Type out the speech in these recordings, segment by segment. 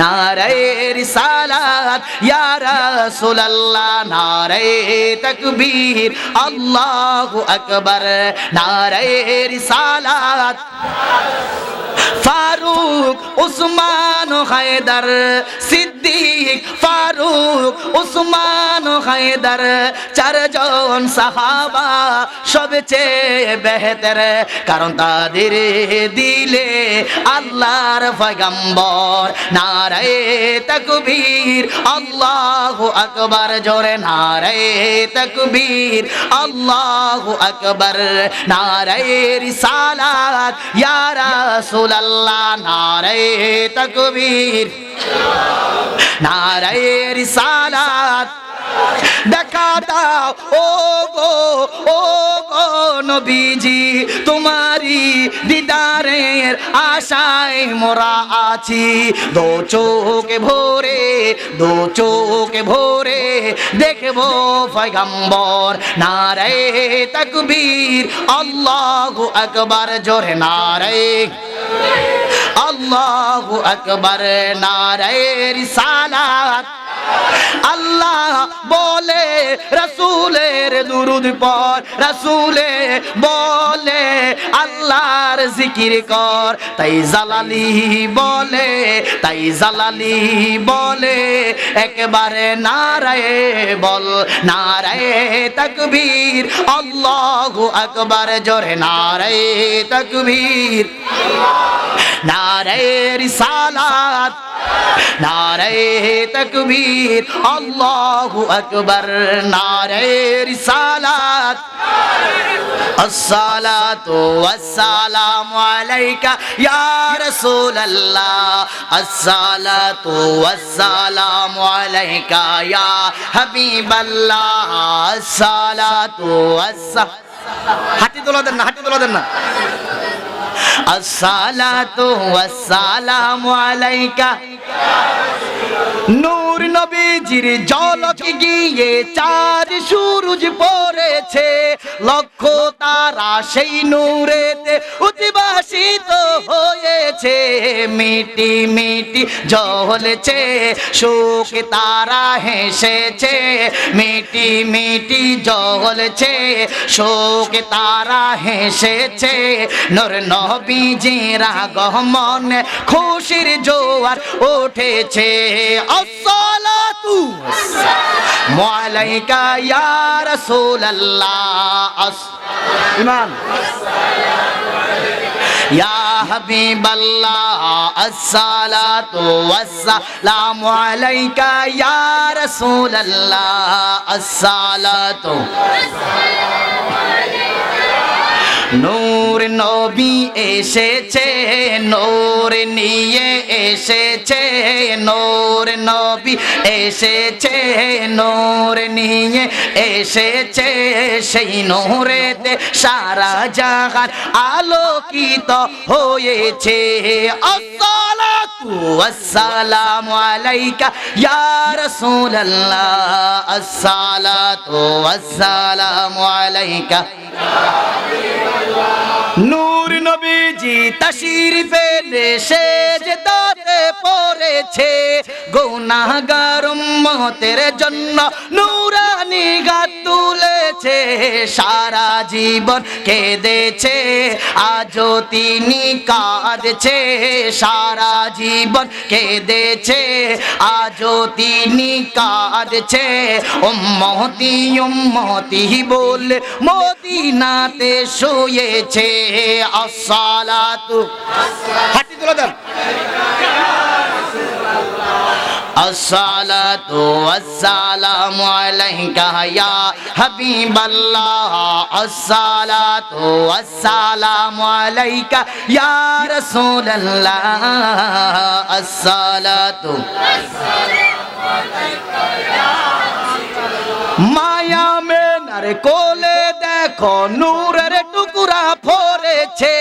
নারে সালাত ইয়া রাসূলুল্লাহ নারে তাকবীর আল্লাহু আকবার নারে রিসালাত। ফারুক উসমান হায়দার সিদ্দিক ফারুক উসমান হায়দার চারজন সাহাবা সবচেয়ে বেহতর। কারণ তাদের দিলে আল্লাহর পয়গম্বর নারায়ে তাকবীর, আল্লাহু আকবার, জোরে নারায়ে তাকবীর, আল্লাহু আকবার, নারায়ে রিসালাত, ইয়া রাসূলুল্লাহ, নারায়ে তাকবীর, নারায়ে রিসালাত দেখা দাও, ও গো ও গো নবীজি তোমারি দিদারের আশায় মোরা আছি। দো চোখে ভোরে, দো চোখে ভোরে দেখব পয়গম্বর নারে তকবীর। আল্লাহু আকবার, জোরে নারে। আল্লাহু আকবার, নারে রিসালাত। আল্লাহ বলে রসুলের দুরুদ পর রসুলে বলে আল্লাহর জিকির কর। তাই জালালি বলে, তাই জালালি বলে, একবারে নারায়ে বল, নারায়ে তকবীর। আল্লাহু আকবার, জোরে নারায়ে তকবীর। নারায়ে রিসালাত। নারায়ে তকবীর আল্লাহু আকবার নারায়ে রিসালাত الصلاة والسلام عليك يا رسول الله الصلاة والسلام عليك يا حبيب الله الصلاة والسلام হাতি তোলা দেন না হাতি তোলা দেন না আসসালাতু ওয়াসসালামু আলাইকা। নূর নবীজির জলক গিয়ে চার সূরজ পড়েছে লক্ষ তারা সেই নূরেতে উদ্ভাসিত হয়েছে। মিটি মিটি জ্বলছে শোক তারা হেসেছে। মিটি মিটি জ্বলছে শোক তারা হেসেছে। নূর নবীজির আগমন খুশির জোয়ার উঠেছে। আসসালাতু ওয়াসসালামু মালাইকা ইয়া রাসূলুল্লাহ। আস। ঈমান ইয়া হাবিবাল্লাহ আসসালাতু ওয়াসসালামু আলাইকা ইয়া রাসূলুল্লাহ আসসালাতু। ওয়াসসালামু আলাইকা নূর নবী এসেছে নূর নিয়ে এসেছে নূর নবী এসেছে। নূর নিয়ে এসেছে সেই নূরেতে সারা জাহান আলোকিত হয়েছে। ওয়াসসালামু আলাইকা ইয়া রাসূলুল্লাহ। আসসালাতু নূর নবীজি তশরিফে দেশে যে দাতে পড়েছে গুনাহগার উম্মতের জন্য নূরানি গাত তুলেছে। সারা জীবন কেঁদেছে, আজও তিনি কাঁদছে। সারা জীবন কেঁদেছে, আজও তিনি কাঁদছে। উম্মতি উম্মতি বলে মদিনাতে শুয়েছে। আসসালাতু হাতি তুলে দেন। আসসালাতু আসসালামু আলাইকা ইয়া কোলে দেখো, নূরের টুকরা ফরেছে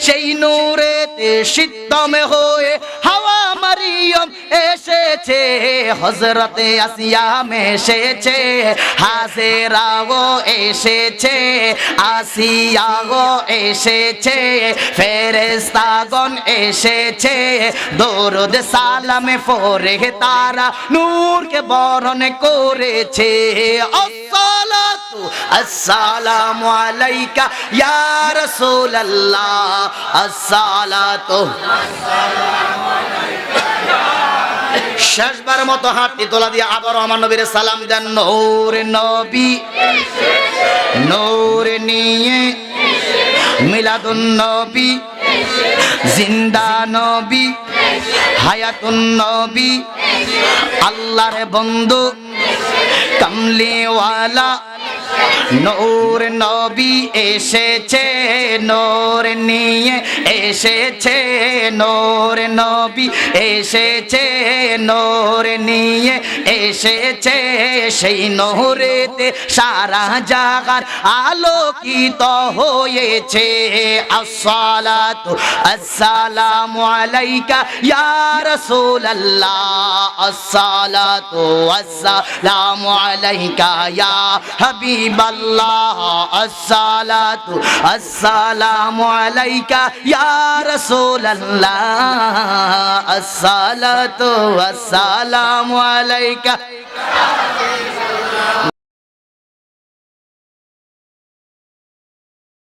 সেই নূরেতে শীতমে হয়ে হাওয়া মারিয়ম এসেছে হজরতে আসিয়াম এসেছে হাসেরাও এসেছে, আসিয়াও এসেছে ফেরেস্তাগণ এসেছে, দরুদ সালামে ফরে তারা নূরকে বরণ করেছে। আসসালাতু আসসালামু আলাইকা ইয়া রাসূলুল্লাহ, আসসালাতু। শেষবার মতো হাতটি তোলা দিয়ে আবার আমার নবীর সালাম দেন। নৌর নবী। নৌর নিয়ে মিলাদুন নবী। জিন্দা নবী। হায়াতুন নবী। আল্লাহর বন্ধু। কামলিওয়ালা। নূর নবী এসেছে, নূর নিয়ে এসেছে, নূর নবী এসেছে, নূর নিয়ে এসেছে। সেই নূরেতে সারা জাগার আলোকিত হয়েছে। আসসালাতু আসসালামু আলাইকা ইয়া রাসূলুল্লাহ। আসসালাতু আসসালামু আলাইকা ইয়া হাবিবাল্লাহ আসসালাতু আসসালামু আলাইকা ইয়া